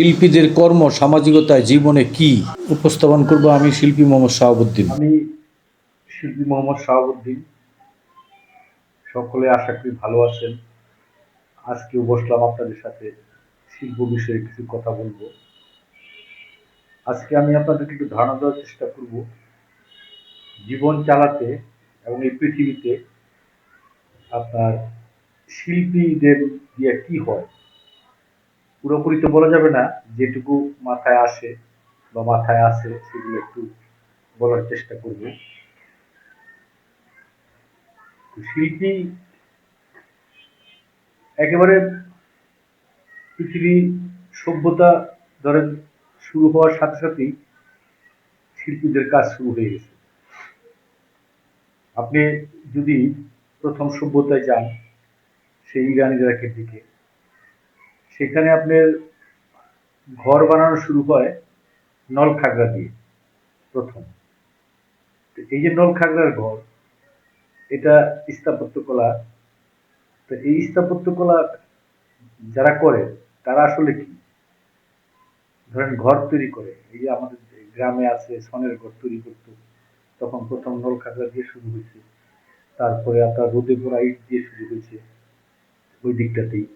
শিল্পীদের কর্ম সামাজিকতায় জীবনে কি উপস্থাপন করব আমি শিল্পী মোহাম্মদ শাহাবুদ্দিন। আমি শিল্পী মোহাম্মদ শাহাবুদ্দিন। সকলে আশা করি ভালো আছেন আজকেও বসলাম আপনাদের সাথে শিল্প বিষয়ে কিছু কথা বলব। আজকে আমি আপনাদেরকে একটু ধারণা দেওয়ার চেষ্টা করব। জীবন চালাতে এবং এই পৃথিবীতে আপনার শিল্পীদের দিয়ে কি হয়? পুরোপুরি তো বলা যাবে না যেটুকু মাথায় আসে বা মাথায় আসে সেগুলো একটু বলার চেষ্টা করব। শিল্পী একেবারে পৃথিবী সভ্যতা ধরেন শুরু হওয়ার সাথে সাথেই শিল্পীদের কাজ শুরু হয়ে গেছে। আপনি যদি প্রথম সভ্যতায় যান সেই ইরান ইরাকের দিকে সেখানে আপনার ঘর বানানো শুরু হয় নল খাগড়া দিয়ে, প্রথম। এই যে নল খাগড়ার ঘর, এটা স্থাপত্য কলা তো এই স্থাপত্য কলা যারা করে, তারা আসলে কি? ধরেন ঘর তৈরি করে, এই যে আমাদের গ্রামে আছে, সনের ঘর তৈরি করতো, তখন প্রথম নল খাগড়া দিয়ে শুরু হয়েছে। তারপরে আপনার রোদে পোড়া ইট দিয়ে শুরু হয়েছে, ওই দিকটাতেই।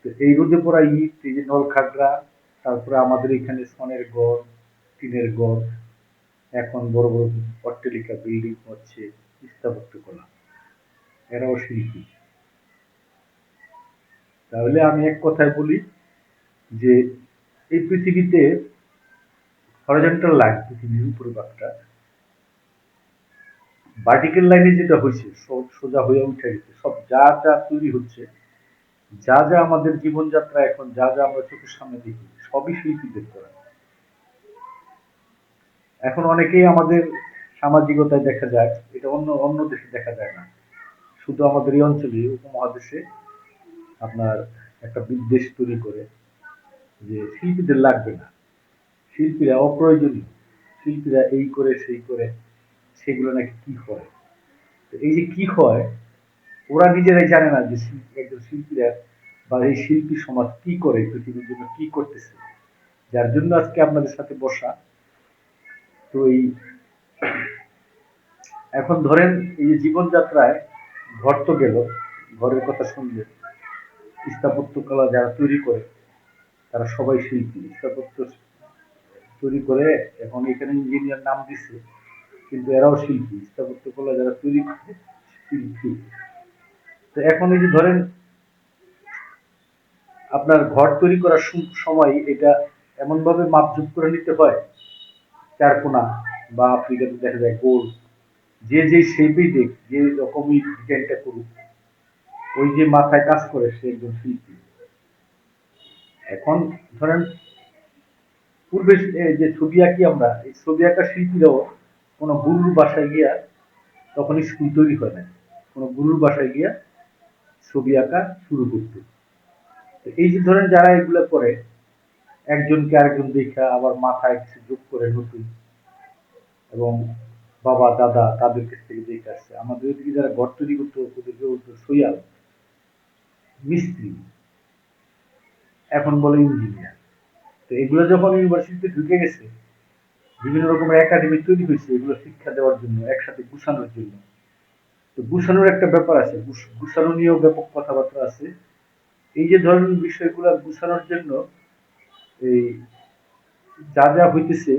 তো এই রোদে পোড়া ইট, এই যে নল খাগড়া তারপরে আমাদের এখানে সনের গড়, টিনের গড়, এখন বড় বড় অট্টালিকা বিল্ডিং হচ্ছে স্থাপত্য কলা। এরাও শিল্পী তাহলে আমি এক কথায় বলি যে এই পৃথিবীতে হরিজন্টাল লাইন পৃথিবীর উপরে বাঘটা ভার্টিক্যাল লাইনে যেটা হয়েছে সোজা হয়ে উঠে গেছে, সব যা যা তৈরি হচ্ছে যা যা আমাদের জীবনযাত্রা এখন, যা যা আমরা চোখের সামনে দেখি, সবই শিল্পীদের করা। এখন অনেকেই আমাদের সামাজিকতায় দেখা যায়, এটা অন্য অন্য দেশে দেখা যায় না। শুধু আমাদের এই অঞ্চলে উপমহাদেশে আপনার একটা বিদ্বেষ তৈরি করে যে শিল্পীদের লাগবে না। শিল্পীরা অপ্রয়োজনীয়। শিল্পীরা এই করে, সেই করে, সেগুলো নাকি কি হয়? এই যে কি হয় ওরা নিজেরাই জানে না যে একজন শিল্পীরা বা এই শিল্পী সমাজ কি করে, পৃথিবীর জন্য কি করতেছে। যার জন্য আজকে আপনাদের সাথে বসা। তো এই এখন ধরেন এই যে জীবনযাত্রায় ঘর তো গেল, ঘরের কথা শুনলে স্থাপত্য কলা যারা তৈরি করে, তারা সবাই শিল্পী। স্থাপত্য তৈরি করে এখন এখানে ইঞ্জিনিয়ার নাম দিছে, কিন্তু এরাও শিল্পী। স্থাপত্য কলা যারা তৈরি করে, শিল্পী। তো এখন এই যে ধরেন আপনার ঘর তৈরি করার সময় এটা এমন ভাবে মাপজুপ করে নিতে হয়, চার কোনা বা আফ্রিকাতে দেখা যায় গোল, যে যে শেপেই দেখ, যে রকমই ডিজাইনটা করুক, ওই যে মাথায় কাজ করে সে একজন শিল্পী এখন ধরেন পূর্বে যে ছবি আঁকি আমরা, এই ছবি আঁকা শিল্পীরাও কোনো গুরুর বাসায় গিয়া তখন স্কুল তৈরি হয় না কোনো গুরুর বাসায় গিয়া ছবি আঁকা শুরু করতো। এই যে ধরেন যারা এগুলো করে, একজনকে আরেকজন দেখা আবার মাথায় কিছু যোগ করে নতুন, এবং বাবা, দাদা তাদের কাছ থেকে দেখে আসছে। আমাদের ওদিকে যারা ঘর তৈরি করতো ওদেরকে বলতো সৈয়াল মিস্ত্রি, এখন বলে ইঞ্জিনিয়ার। তো এগুলো যখন ইউনিভার্সিটিতে ঢুকে গেছে, বিভিন্ন রকমের একাডেমি তৈরি হয়েছে, এগুলো শিক্ষা দেওয়ার জন্য, একসাথে গুছানোর জন্য। তো গুছানোর একটা ব্যাপার আছে, গুছ- গুছানো নিয়েও ব্যাপক কথাবার্তা আছে। এই যে ধরনের বিষয়গুলো গুছানোর জন্য এই যা যা হইতেছে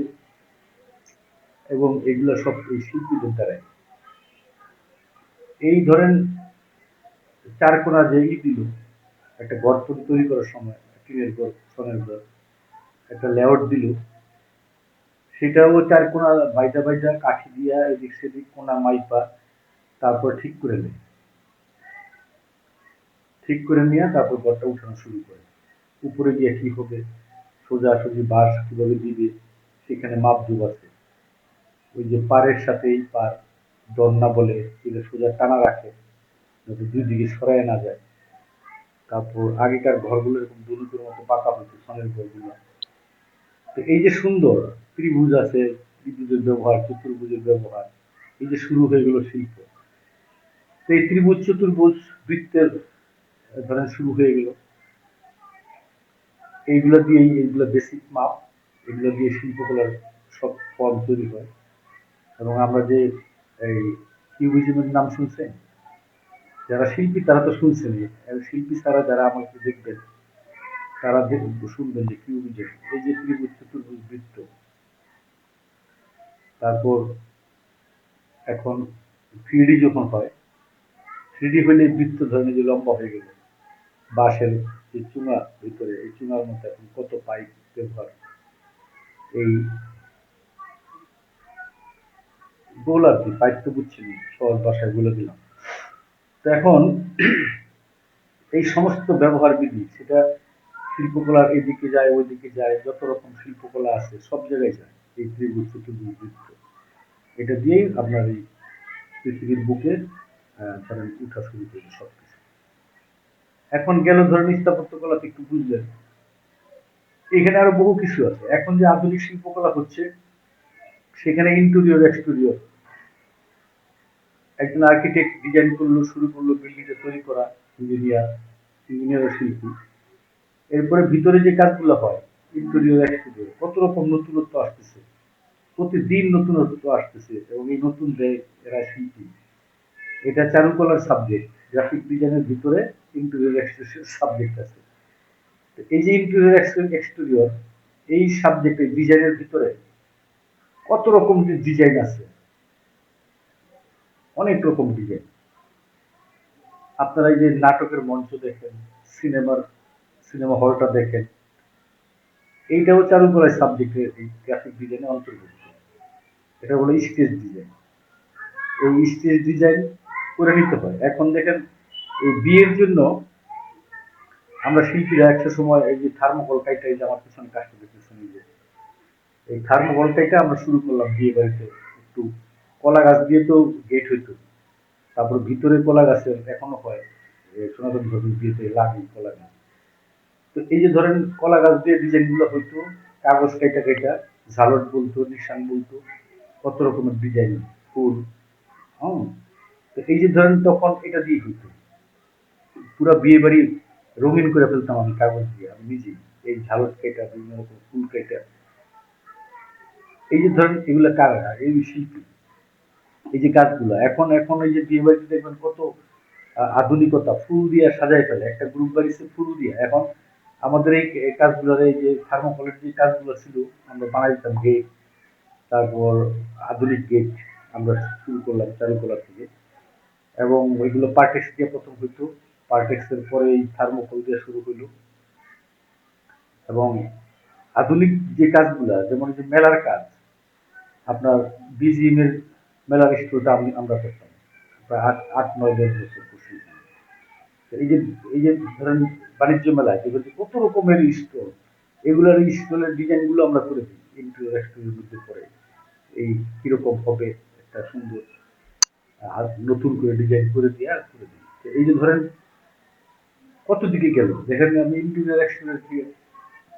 এবং এগুলো সব এই শিল্পীদের দ্বারাই এই ধরেন চার কোনা যে ই দিল একটা গর্ত তৈরি করার সময় টিনের ঘর সনের ঘর একটা লেআউট দিল, সেটাও চার কোনা বাইজা বাইজা কাঠি দিয়া এদিক সেদিক কোনা মাইপা তারপর ঠিক করে নেয়। ঠিক করে নিয়ে তারপর ঘরটা উঠানো শুরু করে। উপরে গিয়ে কি হবে? সোজাসুজি বাঁশ কীভাবে দিবে? সেখানে মাপজুব আছে। ওই যে পাড়ের সাথে এই পার দন্না বলে এটা সোজা টানা রাখে, যাতে দুই দিকে সরায় না যায়। তারপর আগেকার ঘরগুলো এরকম দুলুকের মতো পাকা হতো সনের ঘরগুলো। তো এই যে সুন্দর, ত্রিভুজ আছে, ত্রিভুজের ব্যবহার, চতুর্ভুজের ব্যবহার, এই যে শুরু হয়ে গেল শিল্প। তো এই ত্রিভুজ চতুর্ভুজ বৃত্তের ধরেন শুরু হয়ে গেল। এইগুলো দিয়েই, এইগুলো বেসিক মাপ এগুলো দিয়ে শিল্পকলার সব ফর্ম তৈরি হয়। এবং আমরা যে, এই কিউবিজমের নাম শুনছেন? যারা শিল্পী, তারা তো শুনছেনই আর শিল্পী ছাড়া যারা আমাকে দেখবেন, তারা শুনবেন যে কিউবিজম এই যে ত্রিভুজ চতুর্ভুজ বৃত্ত। তারপর এখন থ্রিডি যখন হয় থ্রিডি হলে বৃত্ত ধরনের যে লম্বা হয়ে গেল, বাঁশের যে চুঙা ভিতরে, এই চুঙার মধ্যে এখন কত পাইপ ব্যবহার? এই গোল আর কি, পাইপ তো বুঝছেন সহজ ভাষায় বলে দিলাম। তো এখন এই সমস্ত ব্যবহার বিধি, সেটা শিল্পকলার এদিকে যায়, ওইদিকে যায়, যত রকম শিল্পকলা আছে, সব জায়গায় যায়, এই ত্রিভুজ, চতুর্ভুজ বৃত্ত। এটা দিয়েই আপনার এই পৃথিবীর বুকে ধরেন উঠা শুরু করবে সবকিছু। এখন গেল ধরেন স্থাপত্যকলাতে একটু বুঝলেন। এখানে আরও বহু কিছু আছে। এখন যে আধুনিক শিল্পকলা হচ্ছে, সেখানে ইন্টেরিয়র এক্সটেরিয়র একজন আর্কিটেক্ট ডিজাইন করল, শুরু করল বিল্ডিংটা তৈরি করা ইঞ্জিনিয়ার ইঞ্জিনিয়ার শিল্পী। এরপরে ভিতরে যে কাজগুলো হয় ইন্টেরিয়র এক্সটেরিয়র কত রকম নতুনত্ব আসতেছে। প্রতিদিন নতুনত্ব আসতেছে এবং এই নতুন দেয় এরা শিল্পী। এটা চারুকলার সাবজেক্ট গ্রাফিক ডিজাইনের ভিতরে ইন্টেরিয়র এক্সটেরিয়র সাবজেক্ট আছে। তো এই যে ইন্টেরিয়র এক্সটেরিয়র এই সাবজেক্টে ডিজাইনের ভিতরে কত রকম ডিজাইন আছে? অনেক রকম ডিজাইন আপনারা এই যে নাটকের মঞ্চ দেখেন, সিনেমার, সিনেমা হলটা দেখেন, এইটাও চারুকলার সাবজেক্টের এই গ্রাফিক ডিজাইনে অন্তর্ভুক্ত। এটা হলো স্টেজ ডিজাইন এই স্টেজ ডিজাইন করে নিতে হয়। এখন দেখেন, এই বিয়ের জন্য আমরা শিল্পীরা একটা সময় এই যে থার্মোকল কাইটা এই যে আমার পিছনে কাজটা দেখতেছেন, এই যে এই থার্মোকল কাইটা আমরা শুরু করলাম বিয়ে বাড়িতে। একটু কলা গাছ দিয়ে তো গেট হইতো। তারপর ভিতরে কলা গাছের এখনও হয়। সনাতন ধর্মের বিয়েতে লাগে কলা গাছ। তো এই যে ধরেন কলা গাছ দিয়ে ডিজাইনগুলো হইতো, কাগজ কাইটা কাইটা, ঝালট বলতো, নিশান বলতো, কত রকমের ডিজাইন, ফুল, হম? তো এই যে ধরেন তখন এটা দিয়ে হইতো। পুরো বিয়ে বাড়ি রঙিন করে ফেলতাম আমি কাগজ দিয়ে, আমি নিজেই এই ঝালট কেটা, বিভিন্ন রকম ফুল কেটা। এই যে ধরেন এগুলো কারা এই শিল্পী। এই যে কাজগুলো এখন এখন এই যে বিয়ে বাড়িতে দেখবেন কত আধুনিকতা, ফুল দিয়ে সাজায় ফেলে। একটা গ্রুপ বাড়িতে ফুল দিয়ে। এখন আমাদের এই এই কাজগুলোর এই যে থার্মোকলের যে কাজগুলো ছিল, আমরা বানাই দিতাম গেট তারপর আধুনিক গেট আমরা শুরু করলাম চারুকলা থেকে। এবং ওইগুলো পার্টেক্স দিয়ে প্রথম হইতো। পার্টেক্সের পরে এই থার্মোকল দিয়ে শুরু হইল। এবং আধুনিক যে কাজগুলা, যেমন যে মেলার কাজ, আপনার বিজিএম এর মেলার স্টোরটা আমি, আমরা করতাম। প্রায় আট আট, নয়, দশ বছর করছি এই যে এই যে ধরেন বাণিজ্য মেলায়, যেগুলো কত রকমের স্টোর এগুলোর স্টোরের ডিজাইনগুলো আমরা করে দিই। ইন্টেরিয়র এক্সটেরিয়র মধ্যে পরে এই কীরকম হবে, একটা সুন্দর আর নতুন করে ডিজাইন করে দিয়ে আর করে দিই এই যে ধরেন, কত দিকে গেল? দেখেন আমি ইন্টেরিয়র এক্সটেরিয়র দিয়ে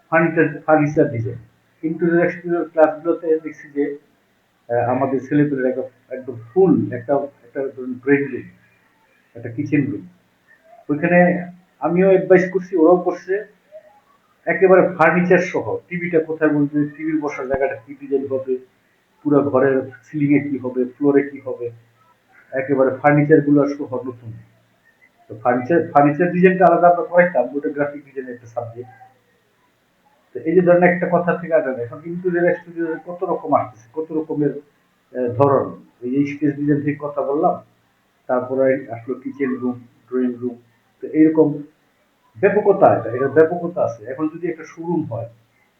furniture furniture design interior exterior ক্লাসগুলোতে দেখছি যে আমাদের ছেলেপেলের একটা একদম ফুল একটা একটা ধরুন ড্রয়িং রুম একটা কিচেন রুম ওইখানে আমিও অ্যাডভাইস করছি, ওরাও করছে, একেবারে ফার্নিচার সহ। টিভিটা কোথায় বলবে? টিভির বসার জায়গাটা কি ডিজাইন হবে? পুরো ঘরের সিলিং এ কি হবে? ফ্লোরে কি হবে? একেবারে ফার্নিচারগুলো সহ নতুন। তো ফার্নিচার ফার্নিচার ডিজাইনটা আলাদা, আমরা করাইতাম ওটা গ্রাফিক ডিজাইনের একটা সাবজেক্ট তো এই যে ধরেন একটা কথা থেকে আলাদা এখন ইন্টেরিয়র এক্সটেরিয়র কত রকম আসতেছে, কত রকমের ধরন? এই স্কেচ ডিজাইন থেকে কথা বললাম, তারপরে আসলো কিচেন রুম ড্রয়িং রুম তো এইরকম ব্যাপকতা এটা এটা ব্যাপকতা আছে। এখন যদি একটা শোরুম হয়,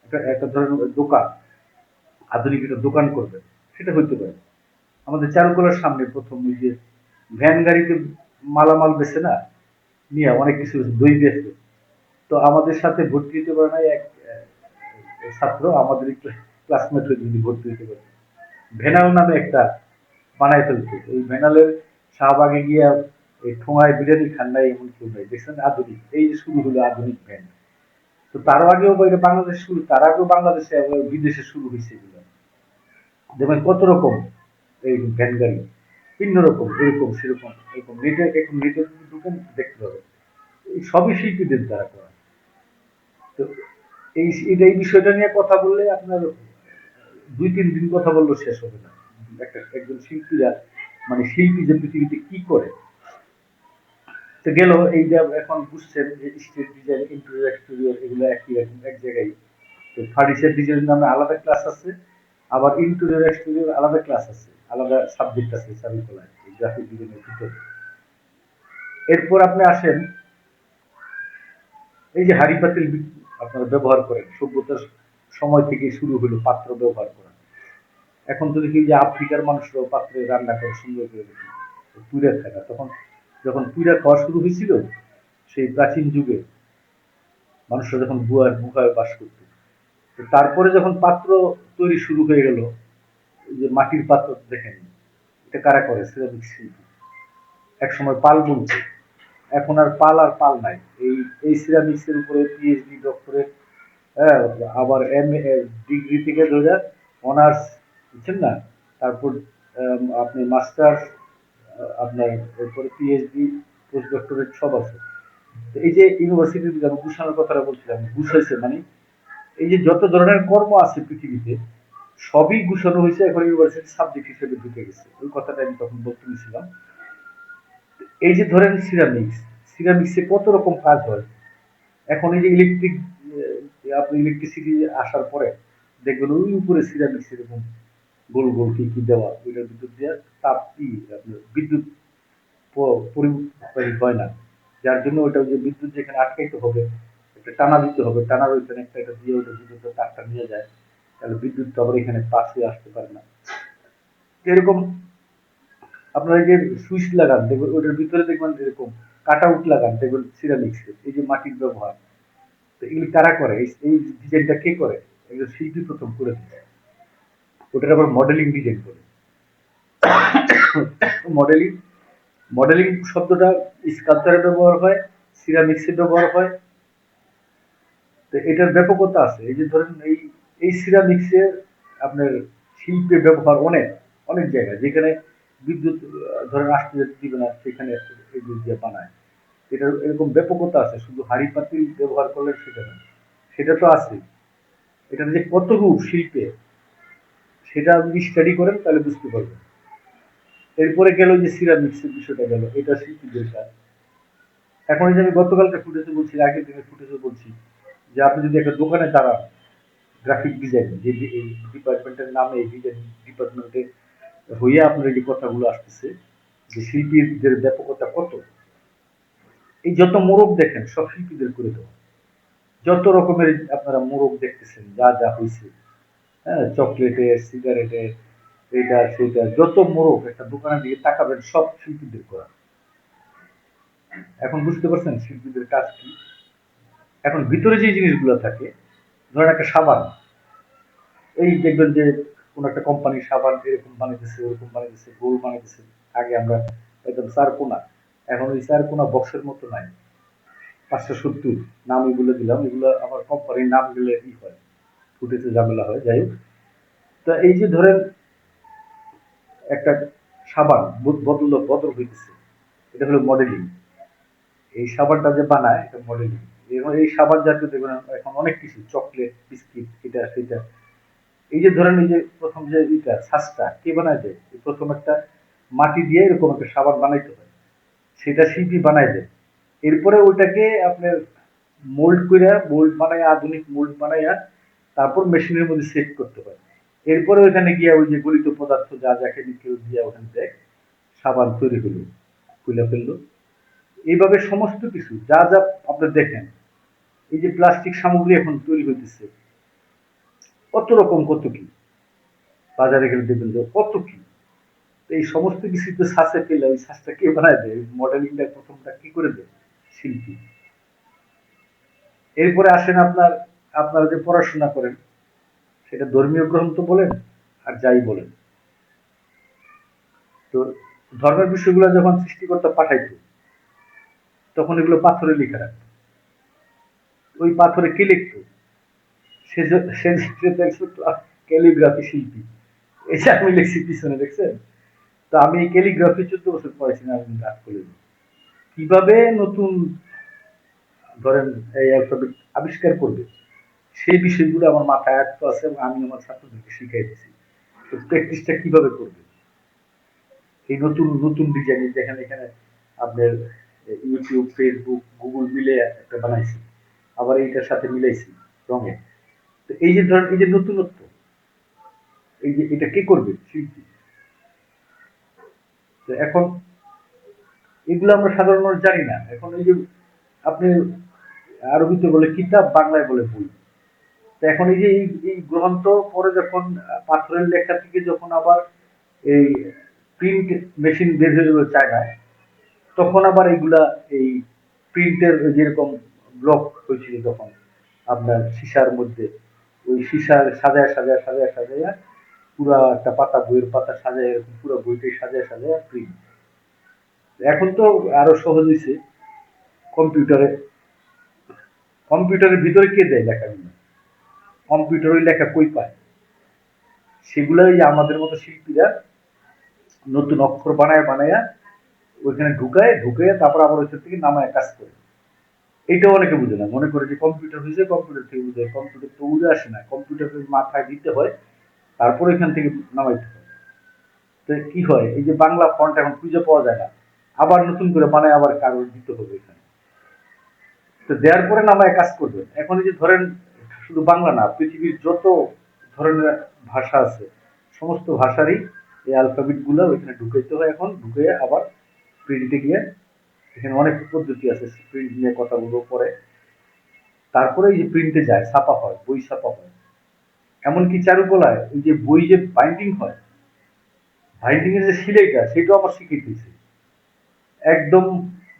একটা একটা ধরেন দোকান, আধুনিক একটা দোকান করবে সেটা হইতে পারে। আমাদের চারুকলার সামনে প্রথম ওই যে ভ্যান গাড়িতে মালামাল বেছে না, নিয়ে অনেক কিছু দই বেছে। তো আমাদের সাথে ভর্তি হতে পারে না এক ছাত্র, আমাদের ক্লাসমেট হয়ে যদি ভর্তি হতে পারে। ভেনাল নামে একটা বানায় ফেলছে ওই ভেনালের শাহবাগে গিয়ে এই ঠোঙায় বিরিয়ানি খান নাই এমন কেউ নাই। দেখছেন আধুনিক। এই যে শুরু হলো আধুনিক ভ্যান। তো তার আগেও বাইরে বাংলাদেশ শুরু, তার আগেও বাংলাদেশে বিদেশে শুরু হয়েছে দেখবেন কত রকম ভিন্ন রকম, এরকম, সেরকম, এরকম। এখন দেখতে পাবে সবই শিল্পীদের দ্বারা করা তো এই এটা এই বিষয়টা নিয়ে কথা বললে আপনার দুই, তিন দিন কথা শেষ হবে না। একটা, একজন শিল্পীরা মানে শিল্পী যে পৃথিবীতে কি করে, তো গেল এইটা এখন বুঝছেন যে স্টেজ ডিজাইন, ইন্টেরিয়র, এক্সটেরিয়র, এগুলো একই রকম, এক জায়গায়। তো ফার্নিচার ডিজাইন নামে আলাদা ক্লাস আছে, আবার ইন্টেরিয়র, এক্সটেরিয়র আলাদা ক্লাস আছে। আলাদা সাবজেক্ট আছে গ্রাফিক ডিজাইনের ভিতরে এরপর আপনি আসেন, এই যে হাড়ি পাতিল আপনারা ব্যবহার করেন, সভ্যতার সময় থেকে শুরু হলো পাত্র ব্যবহার করা। এখন তো দেখি যে আফ্রিকার মানুষরাও পাত্রে রান্না করে, সুন্দর করে দেখি পুইরা খায় তখন যখন পুইরা খাওয়া শুরু হয়েছিল, সেই প্রাচীন যুগে মানুষরা যখন বুয়ার গুহায় বাস করত তারপরে যখন পাত্র তৈরি শুরু হয়ে গেল যে মাটির পাত্র দেখেন, এটা কারা করে? সিরামিক শিল্পী। একসময় পাল বুনছে। এখন আর পাল আর পাল নাই। এই এই সিরামিক্সের উপরে পিএইচডি ডক্টরেট হ্যাঁ আবার এম ডিগ্রি থেকে ধরে অনার্স বুঝছেন না? তারপর আপনি মাস্টার্স আপনার এরপরে পিএইচডি পোস্ট ডক্টরেট সব আছে। এই যে ইউনিভার্সিটির আমি গুছানোর কথাটা বলছিলাম গুছাইছে মানে এই যে যত ধরনের কর্ম আছে পৃথিবীতে সবই গুছানো হয়েছে, এখন ইউনিভার্সিটি সাবজেক্ট হিসেবে ঢুকে গেছে। ওই কথাটা আমি তখন বলতে নিয়েছিলাম এই যে ধরেন সিরামিক্স সিরামিক্সে কত রকম কাজ হয়? এখন এই যে ইলেকট্রিক আপনি ইলেকট্রিসিটি আসার পরে দেখবেন ওই উপরে সিরামিক্স এরকম গোল গোল কি কি দেওয়া ওইটার বিদ্যুৎ দেওয়া তাপ কি বিদ্যুৎ প- পরিবাহী হয় না। যার জন্য ওইটা যে বিদ্যুৎ যেখানে আটকাইতে হবে, একটা টানা দিতে হবে, টানার ওইখানে একটা একটা দিয়ে ওইটা বিদ্যুতের তারটা নিয়ে যায়। তাহলে বিদ্যুৎ আবার এখানে পাশে আসতে পারে না। এরকম আপনারা যে সুইচ লাগান দেখবেন ওটার ভিতরে দেখবেন এরকম কাট আউট লাগান, দেখবেন সিরামিক্স এই যে মাটির ব্যবহার। তো এগুলি কারা করে? এই- ডিজাইনটা কে করে? একজন শিল্পী প্রথম করে দিচ্ছে। ওটার আবার মডেলিং ডিজাইন করে। মডেলিং মডেলিং শব্দটা স্কাল্পচারে ব্যবহার হয় সিরামিক্সে ব্যবহার হয়। তো এটার ব্যাপকতা আছে। এই যে ধরেন এই এই সিরামিক্সের আপনার শিল্পে ব্যবহার অনেক অনেক জায়গায়। যেখানে বিদ্যুৎ ধরেন আসতে দিবে না, সেখানে এগুলো দিয়ে বানায়। এটার এরকম ব্যাপকতা আছে, শুধু হাড়ি পাতিল ব্যবহার করলে সেটা না। সেটা তো আছে। এটার যে কত রূপ শিল্পে, সেটা যদি স্টাডি করেন, তাহলে বুঝতে পারবেন। এরপরে গেল যে সিরামিক্সের বিষয়টা গেল, এটা শিল্পীদের কাজ এখন যে আমি গতকালকে ফুটেজে বলছি, আগের দিনের ফুটেজে বলছি, যে আপনি যদি একটা দোকানে দাঁড়ান গ্রাফিক ডিজাইন যে ডিপার্টমেন্টের নামে এই ডিজাইন ডিপার্টমেন্টে হইয়া আপনার যে কথাগুলো আসতেছে, যে শিল্পীদের ব্যাপকতা কত? এই যত মোরগ দেখেন, সব শিল্পীদের করে দেওয়া। যত রকমের আপনারা মোরগ দেখতেছেন, যা যা হয়েছে হ্যাঁ চকলেটে, সিগারেটে, এইটা, সেইটা, যত মোরগ একটা দোকানের দিকে তাকাবেন, সব শিল্পীদের করা। এখন বুঝতে পারছেন শিল্পীদের কাজ কি? এখন ভিতরে যে জিনিসগুলো থাকে ধরেন একটা সাবান। এই দেখবেন যে কোন একটা কোম্পানি সাবান এরকম বানাইতেছে, ওরকম বানাইতেছে, গোল বানাইতেছে। আগে আমরা একদম চারকোনা। এখন ওই চারকোনা বক্সের মতো নাই। পাঁচশো সত্তর নাম এগুলো দিলাম। এগুলো আমার কোম্পানির নাম দিলে ই হয়। ফুটেছে, ঝামেলা হয়, যাই হোক। তা এই যে ধরেন একটা সাবান বদল বদল হইতেছে। এটা হলো মডেলিং এই সাবানটা যে বানায়, এটা মডেলিং এই সাবান জাতীয় দেখবেন এখন অনেক কিছু, চকলেট, বিস্কিট, এটা, সেটা। এই যে ধরেন এই যে প্রথম যে এটা শ্বাসটা কে বানায় দেয়? প্রথম একটা মাটি দিয়ে এরকম একটা সাবান বানাইতে হয়। সেটা শিল্পী বানায় দেয়। এরপরে ওইটাকে আপনার মোল্ড করে মোল্ড বানায় আধুনিক মোল্ড বানাইয়া তারপর মেশিনের মধ্যে সেট করতে হয়। এরপরে ওইখানে গিয়ে ওই যে গলিত পদার্থ যা যাকে কেমিক্যাল দিয়ে ওখানে দেয় সাবান তৈরি হলো খুলে ফেলল। এইভাবে সমস্ত কিছু, যা যা আপনি দেখেন এই যে প্লাস্টিক সামগ্রী এখন তৈরি হইতেছে, কত রকম, কত কি? বাজারে গেলে দেখবেন যে কত কি? এই সমস্ত কিছু তো শ্বাসে পেলে, ওই শ্বাসটা কে বানায় দেয়? মডেলিংটা প্রথমটা কি করে দেয়? শিল্পী। এরপরে আসেন আপনার, আপনারা যে পড়াশোনা করেন, সেটা ধর্মীয় গ্রন্থ বলেন, আর যাই বলেন। তো ধর্মের বিষয়গুলো যখন সৃষ্টিকর্তা পাঠাইতো, তখন এগুলো পাথরে লিখে রাখতো। ওই পাথরে কে লিখতো? ক্যালিগ্রাফি শিল্পী। যে আমি লিখছি পিছনে, দেখছেন? তো আমি এই ক্যালিগ্রাফি চোদ্দ বছর পড়েছি না, আমি রাত কলেজে কীভাবে নতুন, ধরেন, এই অ্যালফাবেট আবিষ্কার করবে? সেই বিষয়গুলো আমার মাথায় আয়ত্ত আছে এবং আমি আমার ছাত্রদেরকে শিখাই দিচ্ছি তো প্র্যাকটিসটা কীভাবে করবে? এই নতুন নতুন ডিজাইন যেখানে, এখানে আপনার ইউটিউব ফেসবুক গুগল মিলে একটা বানাইছি। আবার এইটার সাথে মিলাইছি রঙে। তো এই যে ধরেন, এই যে নতুনত্ব, এই যে এটা কে করবে? শিল্পী। তো এখন এগুলো আমরা সাধারণ মানুষ জানি না। এখন এই যে আপনি আরবিতে বলে কিতাব, বাংলায় বলে বই। তো এখন এই যে এই গ্রন্থ পরে যখন পাথরের লেখা থেকে যখন আবার এই প্রিন্ট মেশিন বের হয়ে গেল চায়নায় তখন আবার এইগুলা এই প্রিন্টের যেরকম ব্লক হয়েছিল তখন। আপনার সীসার মধ্যে। ওই সীসার সাজায় সাজায় সাজায় সাজায় পুরা একটা পাতা, বইয়ের পাতা সাজায়, এরকম পুরো বইটাই সাজায় সাজায় প্রিন্ট এখন তো আরও সহজ হয়েছে কম্পিউটারে। কম্পিউটারের ভিতরে কে দেয় লেখাগুলো? কম্পিউটার ওই লেখা কই পায়? সেগুলোই আমাদের মতো শিল্পীরা নতুন অক্ষর বানায়, বানায়া ওইখানে ঢুকায় ঢুকে তারপর আবার ওইখান থেকে নামায় কাজ করে। এইটাও অনেকে বুঝে না। মনে করে যে কম্পিউটার হয়েছে কম্পিউটার থেকে বুঝে কম্পিউটার তো উড়ে আসে না। কম্পিউটারের মাথায় দিতে হয়, তারপর এখান থেকে নামাইতে হয়। তো কি হয়? এই যে বাংলা ফন্ট এখন খুঁজে পাওয়া যায় না। আবার নতুন করে বানায়, আবার কারও দিতে হবে এখানে। তো দেওয়ার পরে নামায় কাজ করবে এখন এই যে ধরেন, শুধু বাংলা না, পৃথিবীর যত ধরনের ভাষা আছে, সমস্ত ভাষারই এই অ্যালফাবেটগুলো ওইখানে ঢুকাইতে হয় এখন। ঢুকে আবার প্রিন্টে গিয়ে এখানে অনেক পদ্ধতি আছে প্রিন্ট নিয়ে কথাগুলো পরে। তারপরে এই যে প্রিন্টে যায়, ছাপা হয়, বই ছাপা হয়। এমনকি চারুকলায় ওই যে বই যে বাইন্ডিং হয় বাইন্ডিং এর যে সিলাইটা, সেটাও আমার শিখিয়ে দিয়েছে। একদম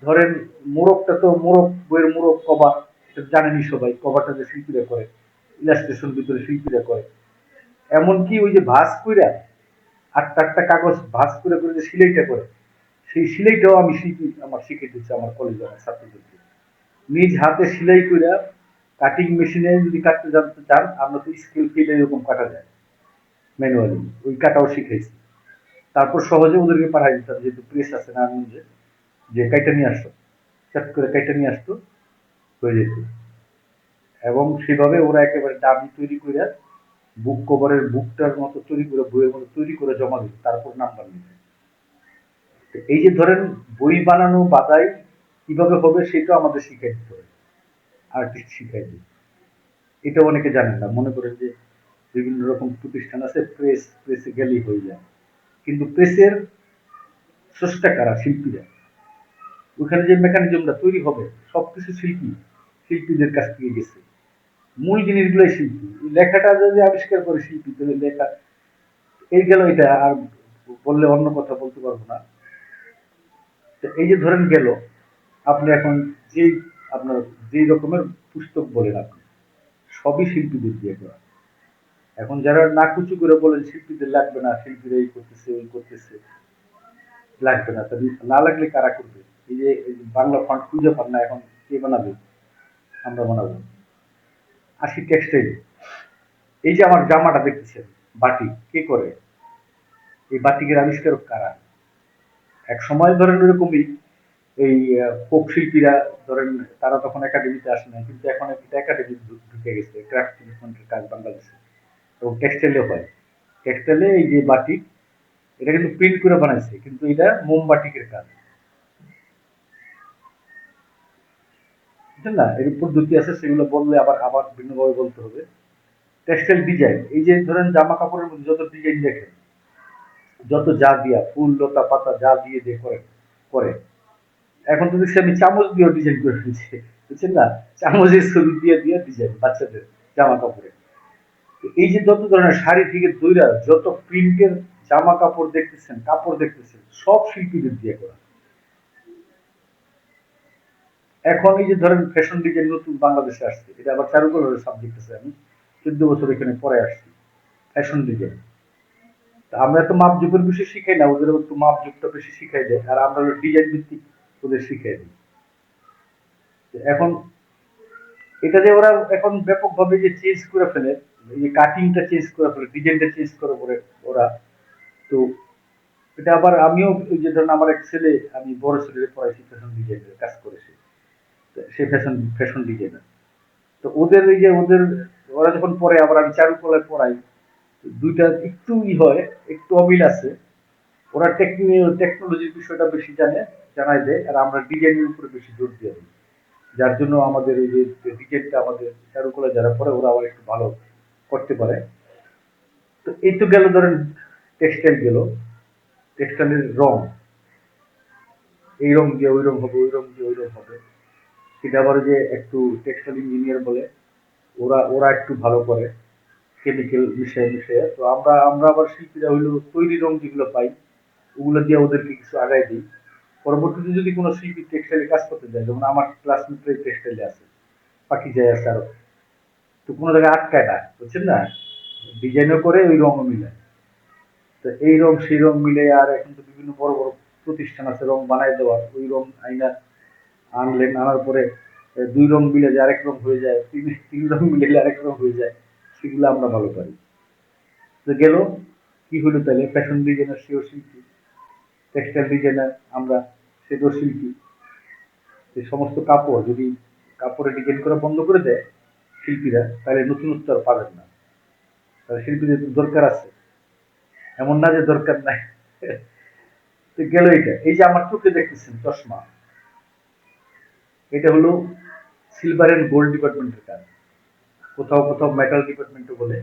ধরেন মোরগটা তো মোরগ বইয়ের মোরগ কভার এটা জানেনই সবাই কভারটা যে শিল্পীরা করে ইলাস্ট্রেশন ভিতরে শিল্পীরা করে। এমনকি ওই যে ভাস কইরা, আটটা আটটা কাগজ ভাস করে করে যে সিলাইটা করে সেই সিলাইটাও আমি আমার শিখে দিচ্ছি আমার কলেজে আমার ছাত্রদেরকে। নিজ হাতে সেলাই কইরা কাটিং মেশিনে যদি কাটতে জানতে চান, আমরা তো স্কেল ফিলে এরকম কাটা যায় ম্যানুয়ালি ওই কাটাও শিখেছি তারপর সহজে ওদেরকে পাঠাই দিতাম, যেহেতু প্রেস আছে না যে যে কাইটা নিয়ে আসতো, চট করে কাইটা নিয়ে আসতো, হয়ে যেত। এবং সেভাবে ওরা একেবারে দাবি তৈরি করে বুক কভারের বুকটার মতো তৈরি করে বইয়ের মতো তৈরি করে জমা দিত, তারপর নাম্বার নিত। এই যে ধরেন বই বানানো বাদাই কীভাবে হবে সেটা আমাদের শিখাই দিতে হবে। আর্টিস্ট শিখাই দিতে এটা অনেকে জানেন না, মনে করেন যে বিভিন্ন রকম প্রতিষ্ঠান আছে প্রেস প্রেসে গেলেই হয়ে যায়। কিন্তু প্রেসের স্রষ্টা কারা? শিল্পীরা। ওখানে যে মেকানিজমটা তৈরি হবে, সবকিছু শিল্পী, শিল্পীদের কাছ থেকে গেছে। মূল জিনিসগুলোই শিল্পী। লেখাটা যদি আবিষ্কার করে শিল্পী, তাহলে লেখা, এই গেল এটা, আর বললে অন্য কথা বলতে পারব না। তো এই যে ধরেন গেল, আপনি এখন যে আপনার যে রকমের পুস্তক বলেন আপনি, সবই শিল্পীদের দিয়ে করা। এখন যারা না নাকুচু করে বলেন, শিল্পীদের লাগবে না, শিল্পীরা এই করতেছে, ওই করতেছে, লাগবে না, তাহলে না লাগলে কারা করবে? এই যে বাংলা ফন্ট খুঁজে পান না, এখন কে বানাবে? আমরা বানাবো। আসি টেক্সটাইল এই যে আমার জামাটা দেখতেছেন, বাটি, কে করে? এই বাটিকের আবিষ্কারক কারা? এক সময় ধরেন ওরকমই এই ফোক শিল্পীরা ধরেন তারা তখন একাডেমিতে আসে না কিন্তু এখন একটা একাডেমি ঢুকে গেছে ক্রাফট ডিপার্টমেন্টের কাজ বাংলাদেশে। এবং টেক্সটাইলে হয়। টেক্সটাইলে এই যে বাটিক, এটা কিন্তু প্রিন্ট করে বানাইছে, কিন্তু এটা মোমবাটিকের কাজ। বুঝলেন না? এর পদ্ধতি আছে, সেগুলো বললে আবার আবার ভিন্নভাবে বলতে হবে। টেক্সটাইল ডিজাইন এই যে ধরেন জামা কাপড়ের মধ্যে যত ডিজাইন দেখেন যত যা দিয়া, ফুল, লতা, পাতা যা দিয়ে দিয়ে করে করে। এখন তো দেখছি আমি চামচ দিয়েও ডিজাইন করে ফেলছি। বুঝছেন না? চামচের ছবি দিয়ে দিয়ে ডিজাইন বাচ্চাদের জামা কাপড়ে এই যে যত ধরনের শাড়ি থেকে দইরা, যত প্রিন্টের জামা কাপড় দেখতেছেন কাপড় দেখতেছেন, সব শিল্পীদের দিয়ে করা। এখন এই যে ধরেন ফ্যাশন ডিজাইন নতুন বাংলাদেশে আসছে, এটা আবার চারুকলার সাবজেক্ট আছে আমি। চোদ্দ বছর এখানে পরে আসছি ফ্যাশন ডিজাইন আমরা তো মাপজোপের বিষয় শিখাই না, ওদের একটু মাপজোপটা বেশি শিখাই দেয়, আর আমরা ডিজাইন ভিত্তিক ওদের শিখাই দিই। এখন এটা যে ওরা এখন ব্যাপকভাবে যে চেঞ্জ করে ফেলে যে কাটিংটা চেঞ্জ করে ফেলে ডিজাইনটা চেঞ্জ করে পরে ওরা, তো এটা আবার আমিও যে ধরেন আমার এক ছেলে, আমি বড় ছেলে পড়াইছি ফ্যাশন ডিজাইনের কাজ করেছি। সে ফ্যাশন ফ্যাশন ডিজাইনার তো ওদের এই যে ওদের, ওরা যখন পড়ে, আবার আমি চারুকলায় পড়াই দুইটা একটু ই হয়, একটু অমিল আছে। ওরা টেকনোলজির বিষয়টা বেশি জানে জানাই দেয়, আর আমরা ডিজাইনের উপরে বেশি জোর দিয়ে দিই। যার জন্য আমাদের এই যে ডিজাইনটা আমাদের চারুকলা যারা পড়ে ওরা আবার একটু ভালো করতে পারে। তো এই তো গেল ধরেন টেক্সটাইল গেল টেক্সটাইলের রং। এই রং দিয়ে ওই রং হবে, ওই রং দিয়ে ওই রং হবে। সেটা আবার যে একটু টেক্সটাইল ইঞ্জিনিয়ার বলে, ওরা ওরা একটু ভালো করে। কেমিক্যাল মিশিয়ে মিশিয়ে তো আমরা আমরা আবার শিল্পীরা হইল তৈরি রং যেগুলো পাই, ওগুলো দিয়ে ওদেরকে কিছু আগায় দিই। পরবর্তীতে যদি কোনো শিল্পী টেক্সটাইলে কাজ করতে যায়, যেমন আমার ক্লাসমেটের টেক্সটাইলে আছে, পাখি যায় আছে আরও। তো কোনো জায়গায় আটকায় না, বুঝছেন না? ডিজাইনও করে, ওই রঙও মিলায়। তো এই রং, সেই রং মিলে আর এখন তো বিভিন্ন বড় বড় প্রতিষ্ঠান আছে রং বানায় দেওয়ার, ওই রং আইনা আনলেন, আনার পরে দুই রং মিলে যে আরেক রং হয়ে যায়, তিন তিন রং মিলে আরেক রং হয়ে যায়। সেগুলো আমরা ভালো পারি। তো গেল, কি হলো তাহলে? ফ্যাশন ডিজাইনার সেও শিল্পী। টেক্সটাইল ডিজাইনার আমরা সেটাও শিল্পী। এই সমস্ত কাপড়, যদি কাপড়ে ডিজাইন করা বন্ধ করে দেয় শিল্পীরা, তাহলে নতুনত্ব আর পাবেন না। তাহলে শিল্পীদের দরকার আছে। এমন না যে দরকার নাই। তো গেল এটা। এই যে আমার চোখে দেখতেছেন চশমা। এটা হলো সিলভার এন্ড গোল্ড ডিপার্টমেন্টের কাজ। কোথাও কোথাও মেটাল ডিপার্টমেন্টও বলে।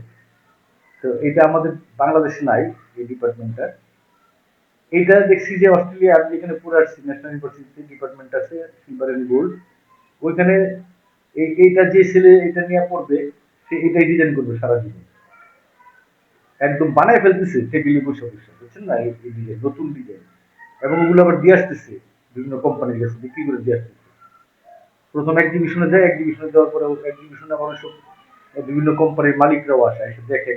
তো এটা আমাদের বাংলাদেশে নাই, এই ডিপার্টমেন্টটা এটা দেখছি যে অস্ট্রেলিয়া আমি যেখানে পড়ে আসছি ন্যাশনাল ইউনিভার্সিটিতে ডিপার্টমেন্ট আছে সিলভার এন্ড গোল্ড ওইখানে এইটা যে ছেলে এটা নিয়ে পড়বে, সে এটাই ডিজাইন করবে সারা জীবন। একদম বানায় ফেলতেছে টেবিলে বসে বসে, বুঝছেন না? এই ডিজাইন নতুন ডিজাইন এবং ওগুলো আবার দিয়ে আসতেছে, বিভিন্ন কোম্পানির কাছে বিক্রি করে দিয়ে আসতেছে। প্রথম এক্সিবিশনে যায় এক্সিবিশনে যাওয়ার পরে এক্সিবিশনে আবার সব বিভিন্ন কোম্পানির মালিকরাও আসে, এসে দেখে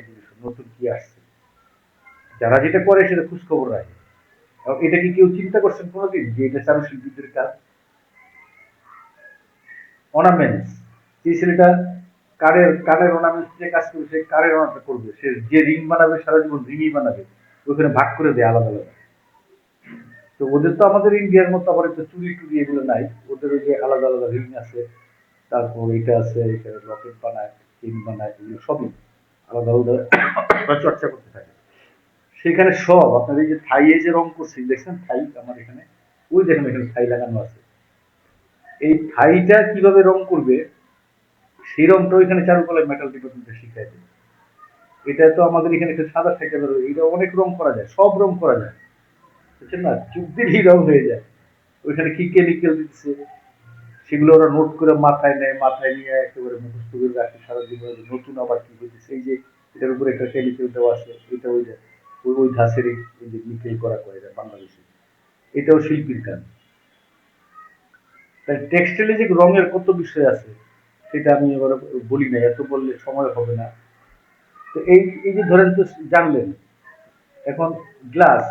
নতুন কি আসছে। যারা যেটা করে সেটা খোঁজ খবর রাখে। এবং এটা কি কেউ চিন্তা করছেন কোনোদিন যে এটা চারুশিল্পীদের কাজ অর্নামেন্টস যে ছেলেটা কারের কারের অর্নামেন্টস যে কাজ করবে সে কারের অর্নামেন্ট করবে। সে যে রিং বানাবে, সারা জীবন রিংই বানাবে। ওখানে ভাগ করে দেয় আলাদা আলাদা। তো ওদের তো আমাদের ইন্ডিয়ার মতো আবার একটা চুরি টুরি এগুলো নাই। ওদের ওই যে আলাদা আলাদা রিং আছে, তারপর এটা আছে, এটা রকেট বানায়। বানায়, এগুলো সবই আলাদা আলাদা চর্চা করতে থাকে। সেখানে সব, আপনার এই যে থাইয়ে যে রং করছি, দেখছেন? থাই আমার এখানে, ওই দেখেন এখানে থাই লাগানো আছে। এই থাইটা কীভাবে রং করবে, সেই রংটা ওইখানে চারুকলায় মেটাল ডিপার্টমেন্টে শিখাই দেবে এটা তো আমাদের এখানে সাদা থেকে বেরোবে এটা অনেক রং করা যায়, সব রং করা যায়। বুঝছেন না? দিলেই রং হয়ে যায়। ওইখানে কি কেমিক্যাল দিচ্ছে? সেগুলো ওরা নোট করে মাথায় নেয়, মাথায় নিয়ে একেবারে মুখস্থ করে রাখে সারা জীবনে। নতুন আবার কি হয়েছে এই যে এটার উপরে একটা কেমিক্যাল দেওয়া আছে, এটা ওই যে, ওই ওই এই এই যে নিকেল করা করে এটা বাংলাদেশে। এটাও শিল্পীর কাজ। তাই টেক্সটাইলে যে রঙের কত বিষয় আছে, সেটা আমি এবার বলি না এত বললে সময় হবে না। তো এই এই যে ধরেন তো জানলেন, এখন গ্লাস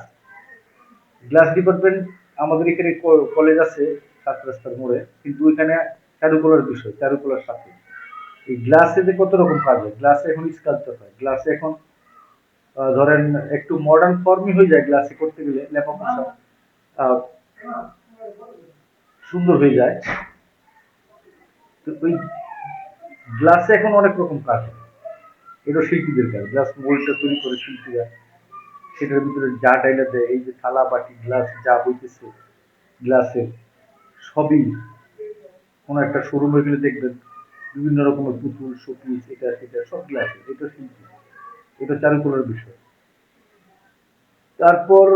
গ্লাস ডিপার্টমেন্ট আমাদের এখানে কলেজ আছে সাত রাস্তার মোড়ে, কিন্তু ওইখানে চারুকলার বিষয়, চারুকলার সাথে। এই গ্লাসে যে কত রকম কাজ হয়, গ্লাসে এখন স্কাল্পচার হয়, গ্লাসে এখন ধরেন একটু মডার্ন ফর্মই হয়ে যায় গ্লাসে করতে গেলে লেপা পোশাক সুন্দর হয়ে যায়। তো ওই গ্লাসে এখন অনেক রকম কাজ হয়। এটা শিল্পীদের কাজ, গ্লাস মোল্ডটা তৈরি করে শিল্পীরা। সেটার ভিতরে যা ডাইলা দেয়, এই যে থালা বাটি, গ্লাস যা হইতেছে, গ্লাসের। সবই কোনো একটা শোরুমে গেলে দেখবেন বিভিন্ন রকমের পুতুল শোপিস এটা, সেটা, সব আছে এটা শিল্পী এটা চারুকলার বিষয়। তারপর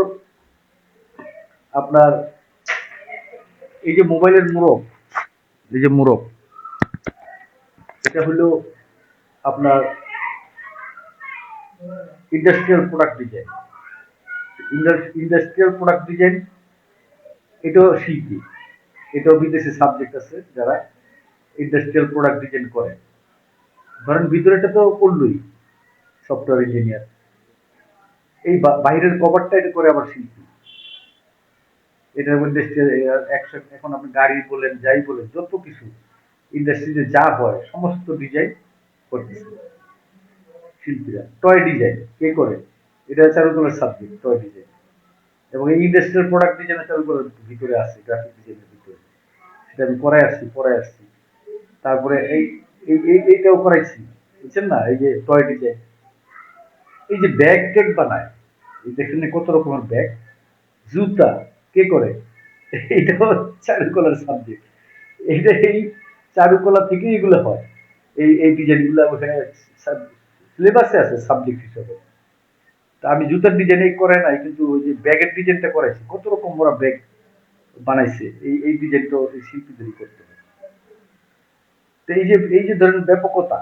আপনার এই যে মোবাইলের মোড়ক, এই যে মোড়ক, এটা হলো আপনার industrial product design industrial product design এটাও শিল্পী। এটাও বিদেশি সাবজেক্ট আছে যারা ইন্ডাস্ট্রিয়াল প্রোডাক্ট ডিজাইন করে। ধরেন ভিতরেটা তো করলই সফটওয়্যার ইঞ্জিনিয়ার এই বাইরের কভারটা এটা করে আবার শিল্পী। এটার মধ্যে এখন আপনি গাড়ি বলেন, যাই বলেন, যত কিছু ইন্ডাস্ট্রিতে যা হয়, সমস্ত ডিজাইন করতেছে। শিল্পীরা টয় ডিজাইন কে করে? এটা চারুকলার সাবজেক্ট টয় ডিজাইন এবং এই ইন্ডাস্ট্রিয়াল প্রোডাক্ট ডিজাইন চারুকলার ভিতরে আছে গ্রাফিক ডিজাইনের আমি পড়ায় আসছি পড়ায় আসছি। তারপরে এই এই, এই- এইটাও করাইছি, বুঝছেন না? এই যে টয় ডিজাইন এই যে ব্যাগ ট্যাগ বানায়, এই দেখেন কত রকমের ব্যাগ। জুতা, কে করে? এটা চারুকলার সাবজেক্ট এইটা এই চারুকলা থেকে এগুলো হয়। এই এই ডিজাইনগুলো ওখানে সিলেবাসে আছে সাবজেক্ট হিসাবে। তা আমি জুতার ডিজাইন এই করে নাই, কিন্তু ওই যে ব্যাগের ডিজাইনটা করাইছি। কত রকম ওরা ব্যাগ বানাইছে, এই এই ডিজাইন তো এই শিল্পীদেরই করতে হবে। তো এই যে এই যে ধরেন ব্যাপকতা,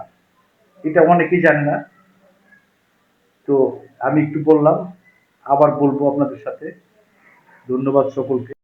এটা অনেকেই জানে না। তো আমি একটু বললাম, আবার বলব আপনাদের সাথে। ধন্যবাদ সকলকে।